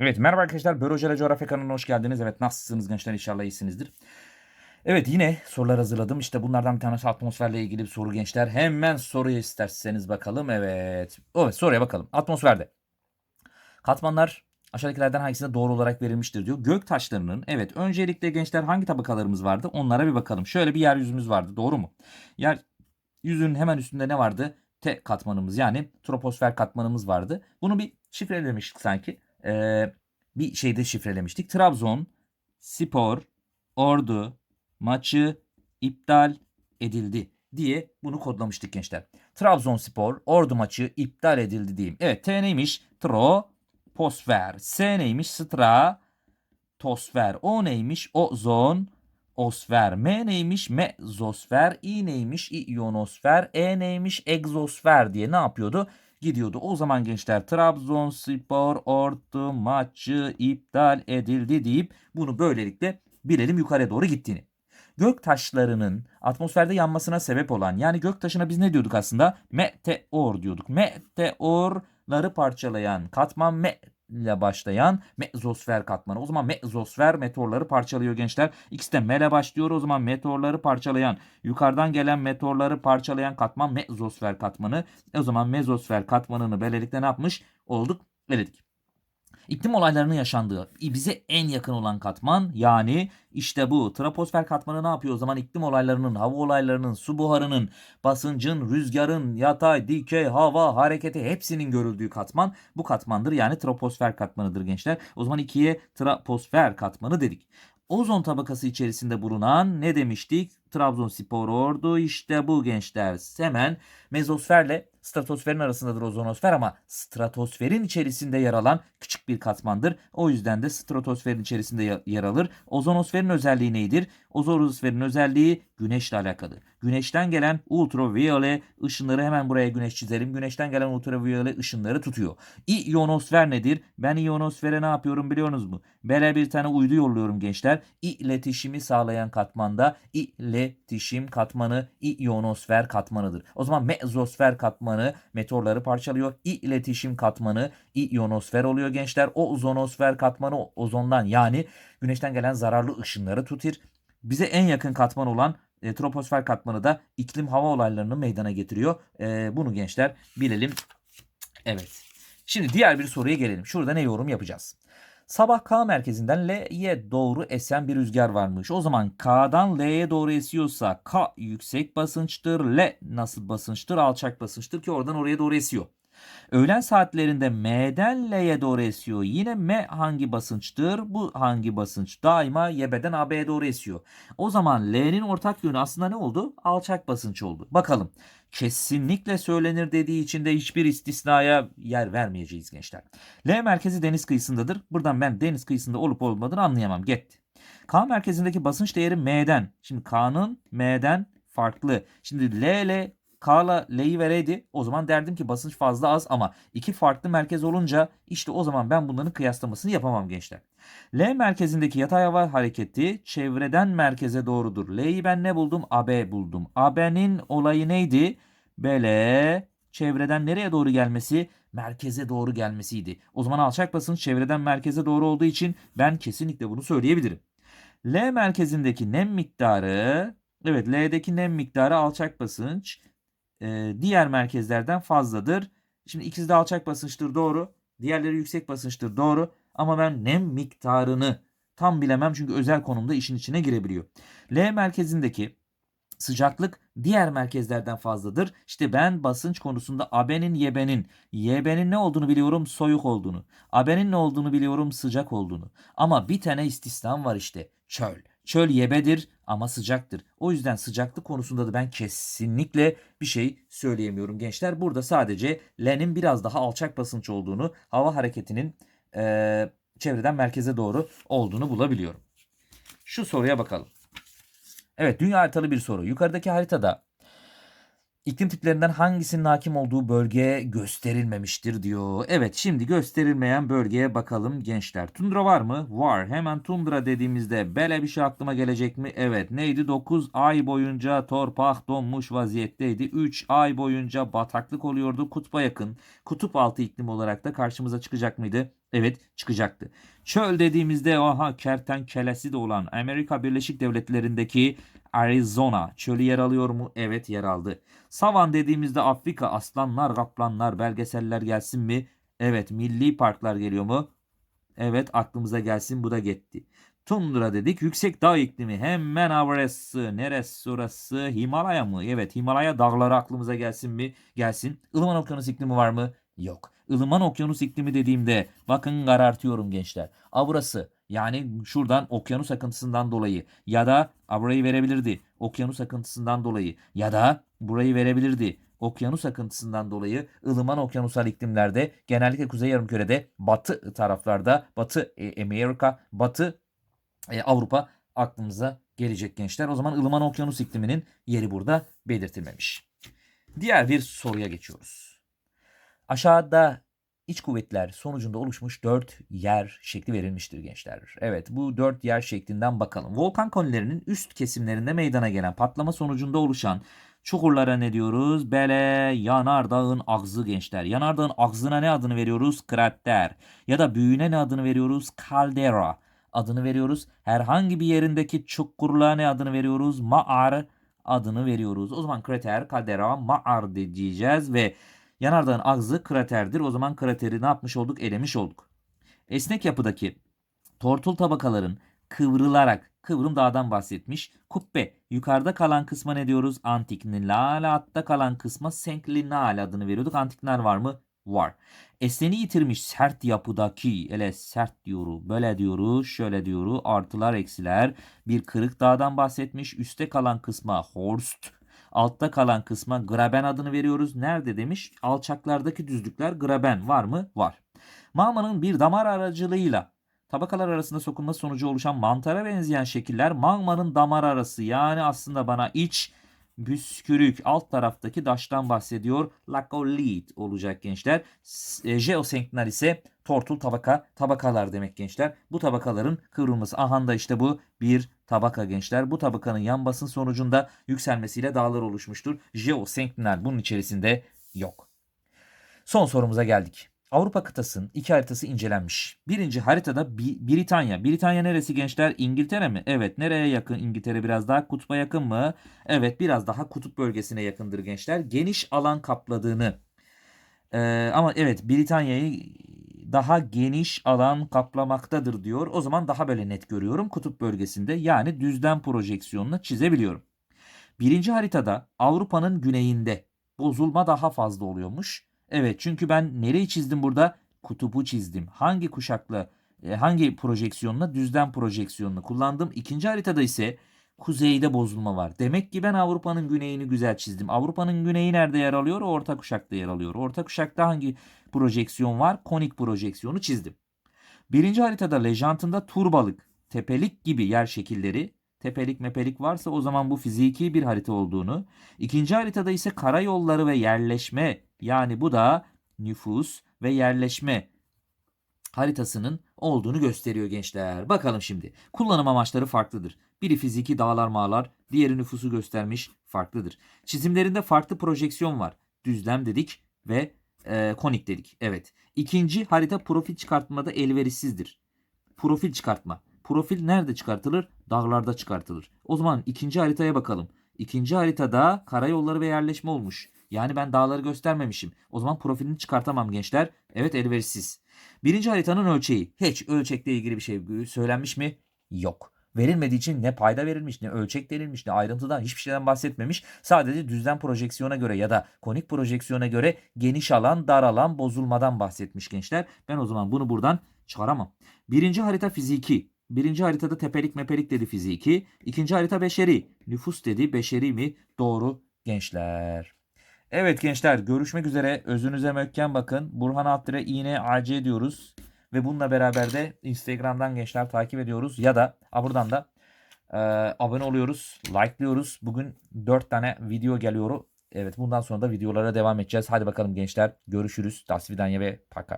Evet merhaba arkadaşlar. Börojele Coğrafya kanalına hoş geldiniz. Evet nasılsınız gençler inşallah iyisinizdir. Evet yine sorular hazırladım. İşte bunlardan bir tanesi atmosferle ilgili bir soru gençler. Hemen soruyu isterseniz bakalım. Evet. Evet soruya bakalım. Atmosferde. Katmanlar aşağıdakilerden hangisine doğru olarak verilmiştir diyor. Gök taşlarının evet öncelikle gençler hangi tabakalarımız vardı? Onlara bir bakalım. Şöyle bir yeryüzümüz vardı. Doğru mu? Yer yüzün hemen üstünde ne vardı? T katmanımız yani troposfer katmanımız vardı. Bunu bir şifrelemiştik sanki. Ee, bir şeyde şifrelemiştik. Trabzon, Spor, Ordu maçı iptal edildi diye bunu kodlamıştık gençler. Trabzonspor Ordu maçı iptal edildi diyeyim. Evet T neymiş? Troposfer. S neymiş? Stratosfer. O neymiş? Ozon. Osfer. M neymiş? Mezosfer. İ neymiş? İyonosfer. E neymiş? Egzosfer diye ne yapıyordu? Gidiyordu. O zaman gençler Trabzonspor Ordu maçı iptal edildi deyip bunu böylelikle bilelim yukarıya doğru gittiğini. Gök taşlarının atmosferde yanmasına sebep olan yani gök taşına biz ne diyorduk aslında? Meteor diyorduk. Meteorları parçalayan katman me ile başlayan mezosfer katmanı. O zaman mezosfer meteorları parçalıyor gençler. İkisi de mele başlıyor. O zaman meteorları parçalayan, yukarıdan gelen meteorları parçalayan katman mezosfer katmanı. O zaman mezosfer katmanını böylelikle ne yapmış olduk? Eledik. İklim olaylarının yaşandığı bize en yakın olan katman yani işte bu troposfer katmanı ne yapıyor o zaman iklim olaylarının, hava olaylarının, su buharının, basıncın, rüzgarın, yatay, dikey, hava, hareketi hepsinin görüldüğü katman bu katmandır. Yani troposfer katmanıdır gençler. O zaman ikiye troposfer katmanı dedik. Ozon tabakası içerisinde bulunan ne demiştik? Trabzonspor ordu işte bu gençler. Hemen mezosferle stratosferin arasındadır ozonosfer ama stratosferin içerisinde yer alan küçük bir katmandır. O yüzden de stratosferin içerisinde yer alır. Ozonosferin özelliği nedir? Ozonosferin özelliği güneşle alakalı. Güneşten gelen ultraviyole ışınları hemen buraya güneş çizelim. Güneşten gelen ultraviyole ışınları tutuyor. İyonosfer nedir? Ben iyonosfere ne yapıyorum biliyorsunuz mu? Böyle bir tane uydu yolluyorum gençler. İletişimi sağlayan katmanda iletişim katmanı iyonosfer katmanıdır. O zaman mezosfer katmanı meteorları parçalıyor. İletişim katmanı iyonosfer oluyor gençler. Ozonosfer katmanı ozondan yani güneşten gelen zararlı ışınları tutur. Bize en yakın katman olan e, troposfer katmanı da iklim hava olaylarını meydana getiriyor. E, bunu gençler bilelim. Evet. Şimdi diğer bir soruya gelelim. Şurada ne yorum yapacağız? Sabah K merkezinden L'ye doğru esen bir rüzgar varmış. O zaman K'dan L'ye doğru esiyorsa K yüksek basınçtır. L nasıl basınçtır? Alçak basınçtır ki oradan oraya doğru esiyor. Öğlen saatlerinde M'den L'ye doğru esiyor. Yine M hangi basınçtır? Bu hangi basınç? Daima YB'den AB'ye doğru esiyor. O zaman L'nin ortak yönü aslında ne oldu? Alçak basınç oldu. Bakalım. Kesinlikle söylenir dediği için de hiçbir istisnaya yer vermeyeceğiz gençler. L merkezi deniz kıyısındadır. Buradan ben deniz kıyısında olup olmadığını anlayamam. Get. K merkezindeki basınç değeri M'den. Şimdi K'nın M'den farklı. Şimdi L ile K'la L'yi vereydi o zaman derdim ki basınç fazla az ama iki farklı merkez olunca işte o zaman ben bunların kıyaslamasını yapamam gençler. L merkezindeki yatay hava hareketi çevreden merkeze doğrudur. L'yi ben ne buldum? AB buldum. AB'nin olayı neydi? Böyle çevreden nereye doğru gelmesi? Merkeze doğru gelmesiydi. O zaman alçak basınç çevreden merkeze doğru olduğu için ben kesinlikle bunu söyleyebilirim. L merkezindeki nem miktarı Evet L'deki nem miktarı alçak basınç e, diğer merkezlerden fazladır. Şimdi ikisi de alçak basınçtır doğru. Diğerleri yüksek basınçtır doğru. Ama ben nem miktarını tam bilemem çünkü özel konumda işin içine girebiliyor. L merkezindeki sıcaklık diğer merkezlerden fazladır. İşte ben basınç konusunda AB'nin YB'nin YB'nin ne olduğunu biliyorum soğuk olduğunu. AB'nin ne olduğunu biliyorum sıcak olduğunu. Ama bir tane istisnam var işte çöl. Çöl yebedir ama sıcaktır. O yüzden sıcaklık konusunda da ben kesinlikle bir şey söyleyemiyorum gençler. Burada sadece L'nin biraz daha alçak basınç olduğunu, hava hareketinin e, çevreden merkeze doğru olduğunu bulabiliyorum. Şu soruya bakalım. Evet dünya haritalı bir soru. Yukarıdaki haritada iklim tiplerinden hangisinin hakim olduğu bölge gösterilmemiştir diyor. Evet şimdi gösterilmeyen bölgeye bakalım gençler. Tundra var mı? Var. Hemen tundra dediğimizde böyle bir şey aklıma gelecek mi? Evet. Neydi? 9 ay boyunca torpak donmuş vaziyetteydi. 3 ay boyunca bataklık oluyordu. Kutba yakın. Kutup altı iklim olarak da karşımıza çıkacak mıydı? Evet çıkacaktı. Çöl dediğimizde aha kertenkelesi de olan Amerika Birleşik Devletleri'ndeki Arizona çölü yer alıyor mu? Evet yer aldı. Savan dediğimizde Afrika aslanlar, kaplanlar, belgeseller gelsin mi? Evet milli parklar geliyor mu? Evet aklımıza gelsin bu da gitti. Tundra dedik yüksek dağ iklimi hemen Everest'ı neresi orası Himalaya mı? Evet Himalaya dağları aklımıza gelsin mi? Gelsin. Ilıman okyanus iklimi var mı? Yok. Ilıman okyanus iklimi dediğimde bakın karartıyorum gençler. A burası yani şuradan okyanus akıntısından dolayı ya da a burayı verebilirdi okyanus akıntısından dolayı ya da burayı verebilirdi okyanus akıntısından dolayı ılıman okyanusal iklimlerde genellikle kuzey yarımkürede batı taraflarda batı e, Amerika batı e, Avrupa aklımıza gelecek gençler. O zaman ılıman okyanus ikliminin yeri burada belirtilmemiş. Diğer bir soruya geçiyoruz. Aşağıda iç kuvvetler sonucunda oluşmuş 4 yer şekli verilmiştir gençler. Evet bu 4 yer şeklinden bakalım. Volkan konilerinin üst kesimlerinde meydana gelen patlama sonucunda oluşan çukurlara ne diyoruz? Bele yanardağın ağzı gençler. Yanardağın ağzına ne adını veriyoruz? Krater. Ya da büyüğüne ne adını veriyoruz? Kaldera adını veriyoruz. Herhangi bir yerindeki çukurluğa ne adını veriyoruz? Ma'ar adını veriyoruz. O zaman krater, kaldera, ma'ar diyeceğiz ve yanardağın ağzı kraterdir. O zaman krateri ne yapmış olduk? Elemiş olduk. Esnek yapıdaki tortul tabakaların kıvrılarak kıvrım dağdan bahsetmiş. Kubbe yukarıda kalan kısma ne diyoruz? Antiklinal altta kalan kısma senklinal adını veriyorduk. Antiklinal var mı? Var. Esneni yitirmiş sert yapıdaki ele sert diyoru böyle diyoru şöyle diyoru artılar eksiler bir kırık dağdan bahsetmiş. Üste kalan kısma horst altta kalan kısma graben adını veriyoruz. Nerede demiş? Alçaklardaki düzlükler graben var mı? Var. Magmanın bir damar aracılığıyla tabakalar arasında sokulması sonucu oluşan mantara benzeyen şekiller magmanın damar arası yani aslında bana iç püskürük alt taraftaki daştan bahsediyor. Lakolit olacak gençler. E, jeosenknal ise tortul tabaka tabakalar demek gençler. Bu tabakaların kıvrılması ahanda işte bu bir tabaka gençler. Bu tabakanın yan basın sonucunda yükselmesiyle dağlar oluşmuştur. Jeosenknal bunun içerisinde yok. Son sorumuza geldik. Avrupa kıtasının iki haritası incelenmiş. Birinci haritada Bi- Britanya. Britanya neresi gençler? İngiltere mi? Evet. Nereye yakın İngiltere biraz daha? Kutba yakın mı? Evet biraz daha kutup bölgesine yakındır gençler. Geniş alan kapladığını. Ee, ama evet Britanya'yı daha geniş alan kaplamaktadır diyor. O zaman daha böyle net görüyorum kutup bölgesinde. Yani düzlem projeksiyonla çizebiliyorum. Birinci haritada Avrupa'nın güneyinde bozulma daha fazla oluyormuş. Evet çünkü ben nereyi çizdim burada? Kutubu çizdim. Hangi kuşakla, e, hangi projeksiyonla? Düzlem projeksiyonunu kullandım. İkinci haritada ise kuzeyde bozulma var. Demek ki ben Avrupa'nın güneyini güzel çizdim. Avrupa'nın güneyi nerede yer alıyor? Orta kuşakta yer alıyor. Orta kuşakta hangi projeksiyon var? Konik projeksiyonu çizdim. Birinci haritada lejantında turbalık, tepelik gibi yer şekilleri, tepelik mepelik varsa o zaman bu fiziki bir harita olduğunu, ikinci haritada ise karayolları ve yerleşme yani bu da nüfus ve yerleşme haritasının olduğunu gösteriyor gençler. Bakalım şimdi. Kullanım amaçları farklıdır. Biri fiziki dağlar mağlar, diğeri nüfusu göstermiş farklıdır. Çizimlerinde farklı projeksiyon var. Düzlem dedik ve e, konik dedik. Evet. İkinci harita profil çıkartmada elverişsizdir. Profil çıkartma. Profil nerede çıkartılır? Dağlarda çıkartılır. O zaman ikinci haritaya bakalım. İkinci haritada karayolları ve yerleşme olmuş. Yani ben dağları göstermemişim. O zaman profilini çıkartamam gençler. Evet elverişsiz. Birinci haritanın ölçeği. Hiç ölçekle ilgili bir şey söylenmiş mi? Yok. Verilmediği için ne payda verilmiş, ne ölçek verilmiş, ne ayrıntıdan hiçbir şeyden bahsetmemiş. Sadece düzlem projeksiyona göre ya da konik projeksiyona göre geniş alan, dar alan, bozulmadan bahsetmiş gençler. Ben o zaman bunu buradan çıkaramam. Birinci harita fiziki. Birinci haritada tepelik mepelik dedi fiziki. İkinci harita beşeri. Nüfus dedi beşeri mi? Doğru gençler. Evet gençler görüşmek üzere. Özünüze mökken bakın. Burhan Alttire iğne AC diyoruz. Ve bununla beraber de Instagram'dan gençler takip ediyoruz. Ya da a, buradan da e, abone oluyoruz. Like'lıyoruz. Bugün 4 tane video geliyor. Evet bundan sonra da videolara devam edeceğiz. Hadi bakalım gençler. Görüşürüz. Das ve Paka.